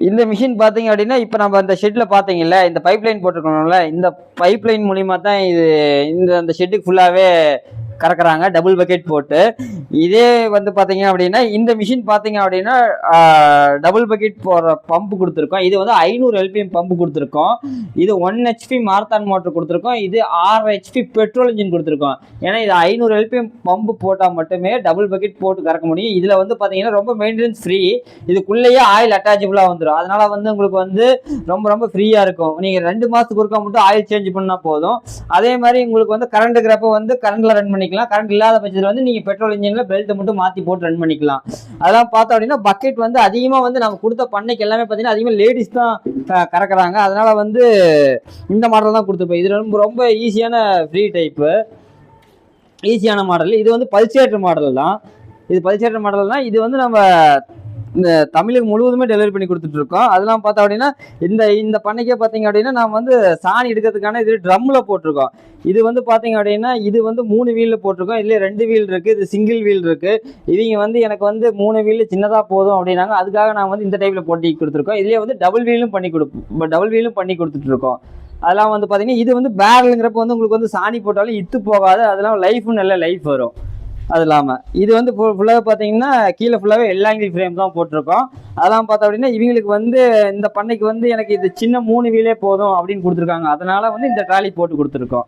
இந்த மிஷின் பார்த்தீங்க அப்படின்னா இப்போ நம்ம இந்த ஷெட்டில் பார்த்தீங்கல்ல இந்த பைப் லைன் இந்த பைப் லைன் மூலிமா தான் இது இந்த அந்த ஷெட்டுக்கு ஃபுல்லாகவே கறக்குறாங்க டபுள் பக்கெட் போட்டு. இதே வந்து பார்த்தீங்க அப்படின்னா இந்த மிஷின் பார்த்தீங்க அப்படின்னா டபுள் பக்கெட் போகிற பம்பு கொடுத்துருக்கோம். இது வந்து ஐநூறு எல்பிஎம் பம்பு கொடுத்துருக்கோம். இது ஒன் ஹெச்பி மார்த்தான் மோட்டர் கொடுத்துருக்கோம். இது ஆறு ஹெச்பி பெட்ரோல் இன்ஜின் கொடுத்துருக்கோம். ஏன்னா இது ஐநூறு எல்பிஎம் பம்பு போட்டால் மட்டுமே டபுள் பக்கெட் போட்டு கறக்க முடியும். இதில் வந்து பார்த்தீங்கன்னா ரொம்ப மெயின்டெனன்ஸ் ஃப்ரீ இதுக்குள்ளேயே ஆயில் அட்டாச்சபிளாக வந்துடும் அதனால் வந்து உங்களுக்கு வந்து ரொம்ப ரொம்ப ஃப்ரீயாக இருக்கும். நீங்கள் ரெண்டு மாதத்துக்கு ஒருக்கா மட்டும் ஆயில் சேஞ்ச் பண்ணால் போதும். அதே மாதிரி உங்களுக்கு வந்து கரண்ட் இருக்கிறப்ப வந்து கரண்டில் ரன் பண்ணி பண்ணிக்கலாம். கரண்ட் இல்லாத பட்சத்தில் வந்து நீங்கள் பெட்ரோல் இன்ஜினில் பெல்ட்டை மட்டும் மாற்றி போட்டு ரன் பண்ணிக்கலாம். அதெல்லாம் பார்த்தோம் அப்படின்னா பக்கெட் வந்து அதிகமாக வந்து நம்ம கொடுத்த பண்ணைக்கு எல்லாமே பார்த்தீங்கன்னா அதிகமாக லேடிஸ் தான் கறக்குறாங்க. அதனால் வந்து இந்த மாடல் தான் கொடுத்துருப்போம் இது ரொம்ப ரொம்ப ஈஸியான ஃப்ரீ டைப்பு ஈஸியான மாடல் இது வந்து பல்சேட்டர் மாடல் தான். இது பல்சேட்டர் மாடல் தான் இது வந்து நம்ம இந்த தமிழுக்கு முழுவதுமே டெலிவரி பண்ணி கொடுத்துட்டு இருக்கோம் அதெல்லாம் பார்த்தோம் அப்படின்னா இந்த இந்த பண்ணைக்கே பார்த்தீங்க அப்படின்னா நம்ம வந்து சாணி எடுக்கிறதுக்கான இது ட்ரம்மில் போட்டிருக்கோம். இது வந்து பார்த்தீங்க அப்படின்னா இது வந்து மூணு வீலில் போட்டிருக்கோம். இதுலேயே ரெண்டு வீல் இருக்குது இது சிங்கிள் வீல் இருக்குது இவங்க வந்து எனக்கு வந்து மூணு வீல் சின்னதாக போதும் அப்படின்னாங்க. அதுக்காக நான் வந்து இந்த டைப்பில் போட்டி கொடுத்துருக்கோம். இதுலேயே வந்து டபுள் வீலும் பண்ணி கொடுப்போம் டபுள் வீலும் பண்ணி கொடுத்துட்ருக்கோம். அதெல்லாம் வந்து பார்த்தீங்கன்னா இது வந்து பேரலுங்கிறப்ப வந்து உங்களுக்கு வந்து சாணி போட்டாலும் இத்து போகாது. அதெல்லாம் லைஃப்பும் நல்ல லைஃப் வரும். அது இல்லாமல் இது வந்து ஃபுல்லாக பார்த்தீங்கன்னா கீழே ஃபுல்லாகவே எல்லாங்கில் ஃப்ரேம் தான் போட்டிருக்கோம். அதெல்லாம் பார்த்தோம் அப்படின்னா இவங்களுக்கு வந்து இந்த பண்ணைக்கு வந்து எனக்கு இது சின்ன மூணு வீலே போதும் அப்படின்னு கொடுத்துருக்காங்க. அதனால் வந்து இந்த ட்ராலி போட்டு கொடுத்துருக்கோம்.